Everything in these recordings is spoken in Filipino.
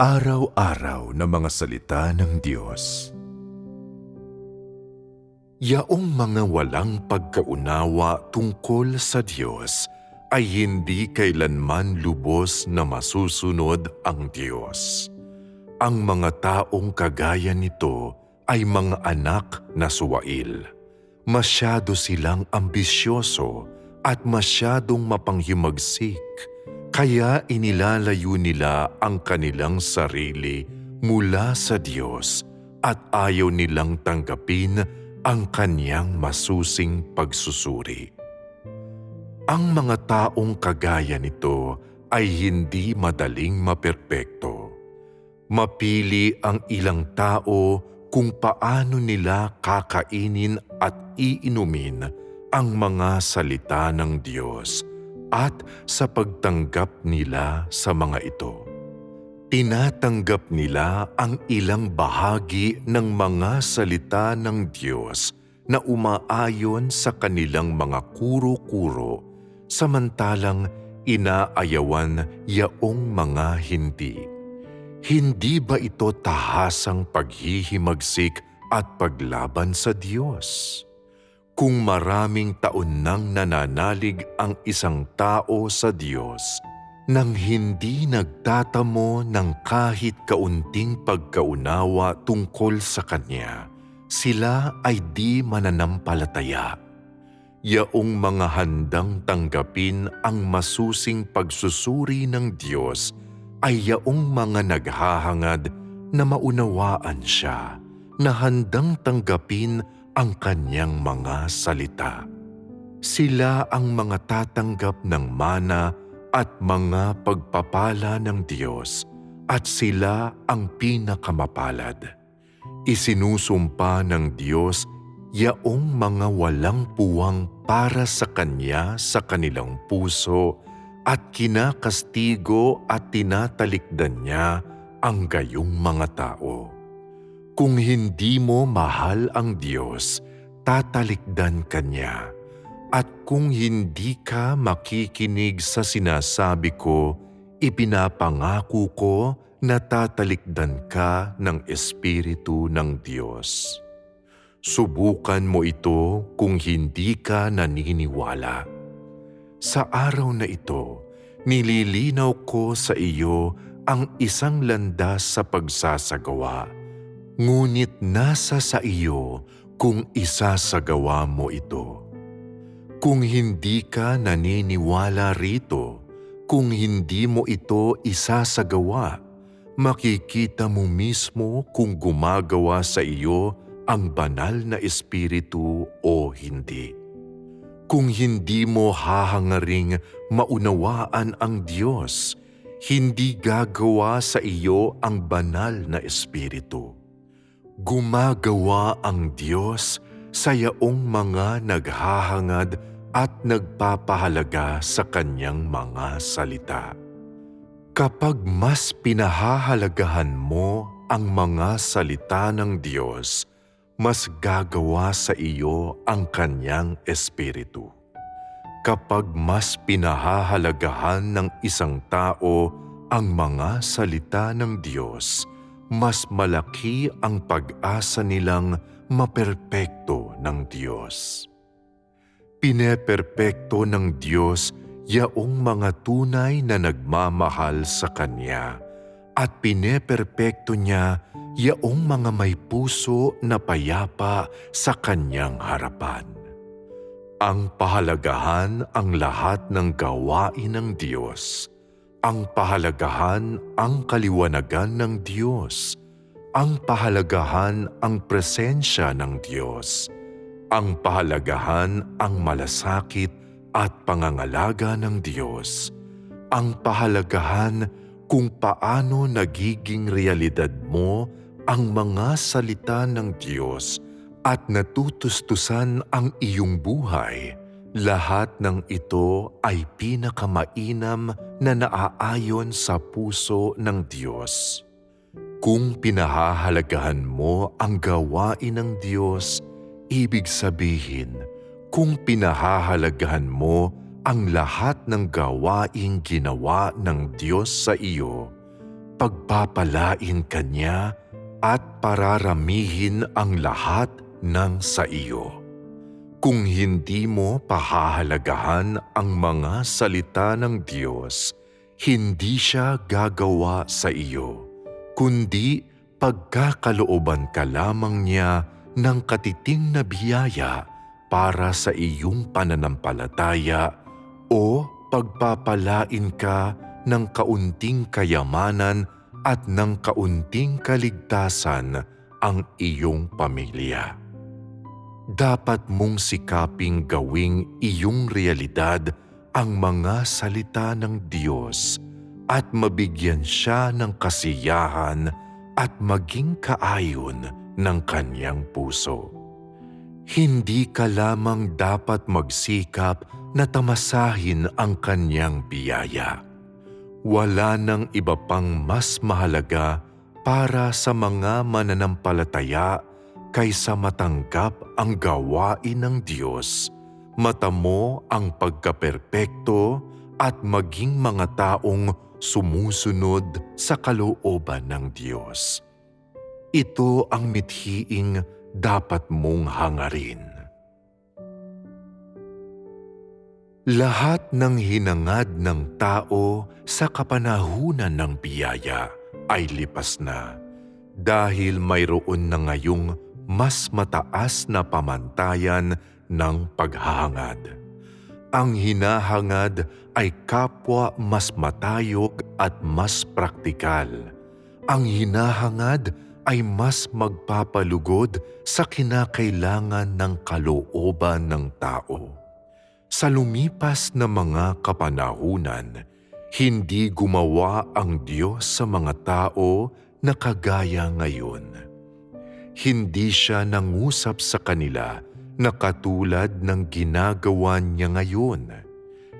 Araw-araw na mga salita ng Diyos. Yaong mga walang pagkaunawa tungkol sa Diyos ay hindi kailanman lubos na masusunod ang Diyos. Ang mga taong kagaya nito ay mga anak na suwail. Masyado silang ambisyoso at masyadong mapanghimagsik kaya inilalayo nila ang kanilang sarili mula sa Diyos at ayaw nilang tanggapin ang kanyang masusing pagsusuri. Ang mga taong kagaya nito ay hindi madaling maperpekto. Mapili ang ilang tao kung paano nila kakainin at iinumin ang mga salita ng Diyos at sa pagtanggap nila sa mga ito. Tinatanggap nila ang ilang bahagi ng mga salita ng Diyos na umaayon sa kanilang mga kuro-kuro samantalang inaayawan yaong mga hindi. Hindi ba ito tahasang paghihimagsik at paglaban sa Diyos? Kung maraming taon nang nananalig ang isang tao sa Diyos nang hindi nagtatamo ng kahit kaunting pagkaunawa tungkol sa Kanya, sila ay di mananampalataya. Yaong mga handang tanggapin ang masusing pagsusuri ng Diyos ay yaong mga naghahangad na maunawaan siya, na handang tanggapin ang kanyang mga salita. Sila ang mga tatanggap ng mana at mga pagpapala ng Diyos at sila ang pinakamapalad. Isinusumpa ng Diyos yaong mga walang puwang para sa Kanya sa kanilang puso at kinakastigo at tinatalikdan niya ang gayong mga tao. Kung hindi mo mahal ang Diyos, tatalikdan ka niya. At kung hindi ka makikinig sa sinasabi ko, ipinapangako ko na tatalikdan ka ng Espiritu ng Diyos. Subukan mo ito kung hindi ka naniniwala. Sa araw na ito, nililinaw ko sa iyo ang isang landas sa pagsasagawa ngunit nasa sa iyo kung isasagawa mo ito. Kung hindi ka naniniwala rito, kung hindi mo ito isasagawa, makikita mo mismo kung gumagawa sa iyo ang banal na espiritu o hindi. Kung hindi mo hahangaring maunawaan ang Diyos, hindi gagawa sa iyo ang banal na espiritu Gumagawa ang Diyos sa yaong mga naghahangad at nagpapahalaga sa kanyang mga salita. Kapag mas pinahahalagahan mo ang mga salita ng Diyos, mas gagawa sa iyo ang kanyang espiritu. Kapag mas pinahahalagahan ng isang tao ang mga salita ng Diyos, mas malaki ang pag-asa nilang maperpekto ng Diyos. Pineperpekto ng Diyos yaong mga tunay na nagmamahal sa Kanya at pineperpekto niya yaong mga may puso na payapa sa Kanyang harapan. Ang pahalagahan ang lahat ng gawain ng Diyos – ang pahalagahan ang kaliwanagan ng Diyos, ang pahalagahan ang presensya ng Diyos, ang pahalagahan ang malasakit at pangangalaga ng Diyos, ang pahalagahan kung paano nagiging realidad mo ang mga salita ng Diyos at natutustusan ang iyong buhay lahat ng ito ay pinakamainam na naaayon sa puso ng Diyos. Kung pinahahalagahan mo ang gawain ng Diyos, ibig sabihin, kung pinahahalagahan mo ang lahat ng gawaing ginawa ng Diyos sa iyo, pagpapalain ka niya at pararamihin ang lahat ng sa iyo. Kung hindi mo pahahalagahan ang mga salita ng Diyos, hindi siya gagawa sa iyo, kundi pagkakalooban ka lamang niya ng katiting na biyaya para sa iyong pananampalataya o pagpapalain ka ng kaunting kayamanan at ng kaunting kaligtasan ang iyong pamilya. Dapat mong sikaping gawing iyong realidad ang mga salita ng Diyos at mabigyan siya ng kasiyahan at maging kaayon ng kanyang puso. Hindi ka lamang dapat magsikap na tamasahin ang kanyang biyaya. Wala nang iba pang mas mahalaga para sa mga mananampalataya kaysa matanggap ang gawain ng Diyos, matamo ang pagkaperpekto at maging mga taong sumusunod sa kalooban ng Diyos. Ito ang mithiing dapat mong hangarin. Lahat ng hinangad ng tao sa kapanahunan ng biyaya ay lipas na dahil mayroon na ngayong mas mataas na pamantayan ng paghahangad. Ang hinahangad ay kapwa mas matayog at mas praktikal. Ang hinahangad ay mas magpapalugod sa kinakailangan ng kalooban ng tao. Sa lumipas na mga kapanahunan, hindi gumawa ang Diyos sa mga tao na kagaya ngayon. Hindi siya nangusap sa kanila na katulad ng ginagawa niya ngayon,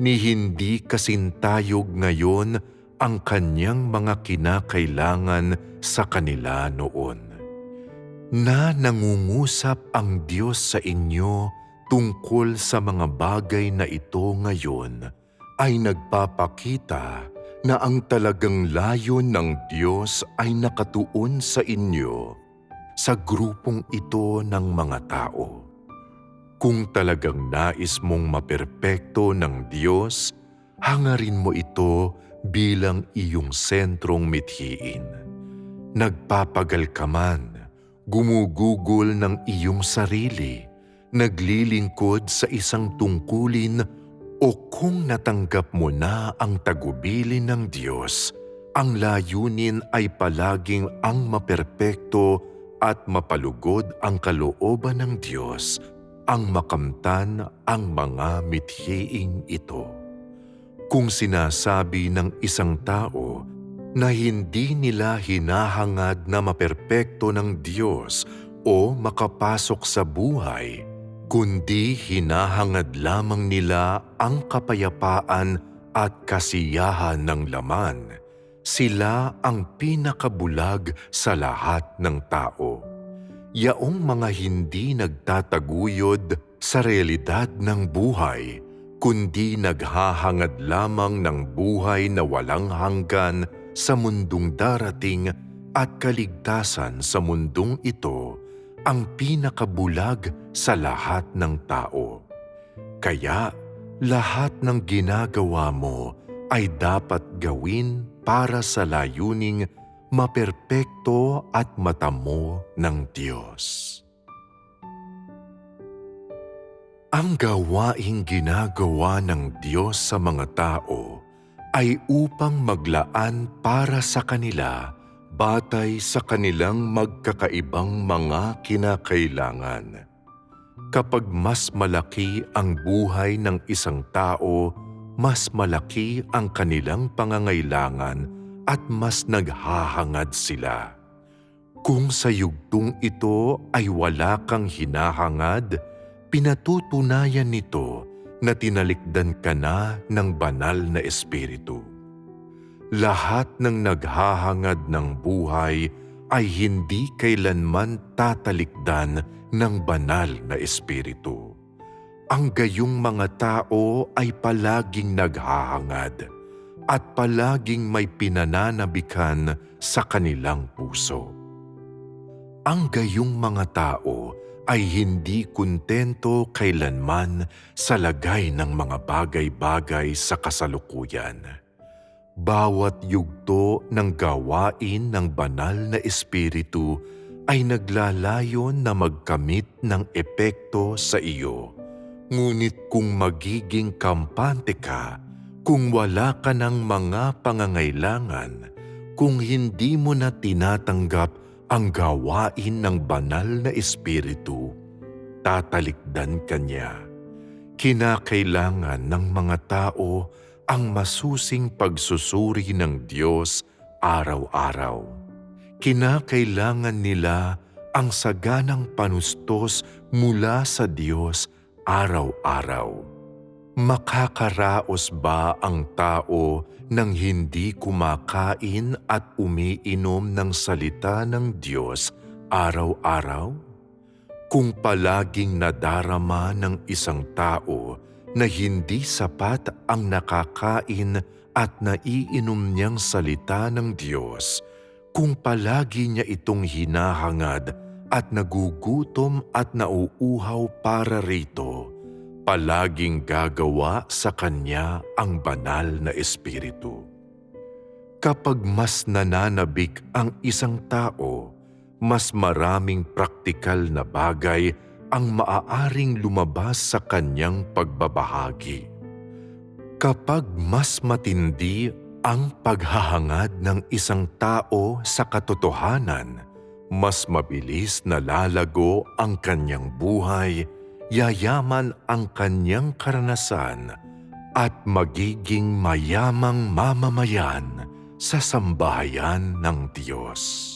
ni hindi kasintayog ngayon ang kanyang mga kinakailangan sa kanila noon. Na nangungusap ang Diyos sa inyo tungkol sa mga bagay na ito ngayon ay nagpapakita na ang talagang layon ng Diyos ay nakatuon sa inyo sa grupong ito ng mga tao. Kung talagang nais mong maperpekto ng Diyos, hangarin mo ito bilang iyong sentrong mithiin. Nagpapagal ka man, gumugugol ng iyong sarili, naglilingkod sa isang tungkulin o kung natanggap mo na ang tagubilin ng Diyos, ang layunin ay palaging ang maperpekto at mapalugod ang kalooban ng Diyos, ang makamtan ang mga mithiing ito. Kung sinasabi ng isang tao na hindi nila hinahangad na maperpekto ng Diyos o makapasok sa buhay, kundi hinahangad lamang nila ang kapayapaan at kasiyahan ng laman. Sila ang pinakabulag sa lahat ng tao. Yaong mga hindi nagtataguyod sa realidad ng buhay, kundi naghahangad lamang ng buhay na walang hanggan sa mundong darating at kaligtasan sa mundong ito, ang pinakabulag sa lahat ng tao. Kaya lahat ng ginagawa mo ay dapat gawin para sa layuning maperpekto at matamo ng Diyos. Ang gawaing ginagawa ng Diyos sa mga tao ay upang maglaan para sa kanila batay sa kanilang magkakaibang mga kinakailangan. Kapag mas malaki ang buhay ng isang tao, mas malaki ang kanilang pangangailangan at mas naghahangad sila. Kung sa yugtong ito ay wala kang hinahangad, pinatutunayan nito na tinalikdan ka na ng banal na espiritu lahat ng naghahangad ng buhay ay hindi kailanman tatalikdan ng banal na espiritu. Ang gayong mga tao ay palaging naghahangad, at palaging may pinananabikan sa kanilang puso. Ang gayong mga tao ay hindi kontento kailanman sa lagay ng mga bagay-bagay sa kasalukuyan. Bawat yugto ng gawain ng banal na espiritu ay naglalayon na magkamit ng epekto sa iyo. Ngunit kung magiging kampante ka, kung wala ka ng mga pangangailangan, kung hindi mo na tinatanggap ang gawain ng banal na espiritu, tatalikdan ka niya. Kinakailangan ng mga tao ang masusing pagsusuri ng Diyos araw-araw. Kinakailangan nila ang saganang panustos mula sa Diyos araw-araw. Makakaraos ba ang tao nang hindi kumakain at umiinom ng salita ng Diyos araw-araw? Kung palaging nadarama ng isang tao na hindi sapat ang nakakain at naiinom niyang salita ng Diyos, kung palagi niya itong hinahangad at nagugutom at nauuhaw para rito, palaging gagawa sa kanya ang banal na espiritu. Kapag mas nananabik ang isang tao, mas maraming praktikal na bagay ang maaaring lumabas sa kanyang pagbabahagi. Kapag mas matindi ang paghahangad ng isang tao sa katotohanan, mas mabilis na lalago ang kanyang buhay yayaman ang kanyang karanasan at magiging mayamang mamamayan sa sambahayan ng Diyos.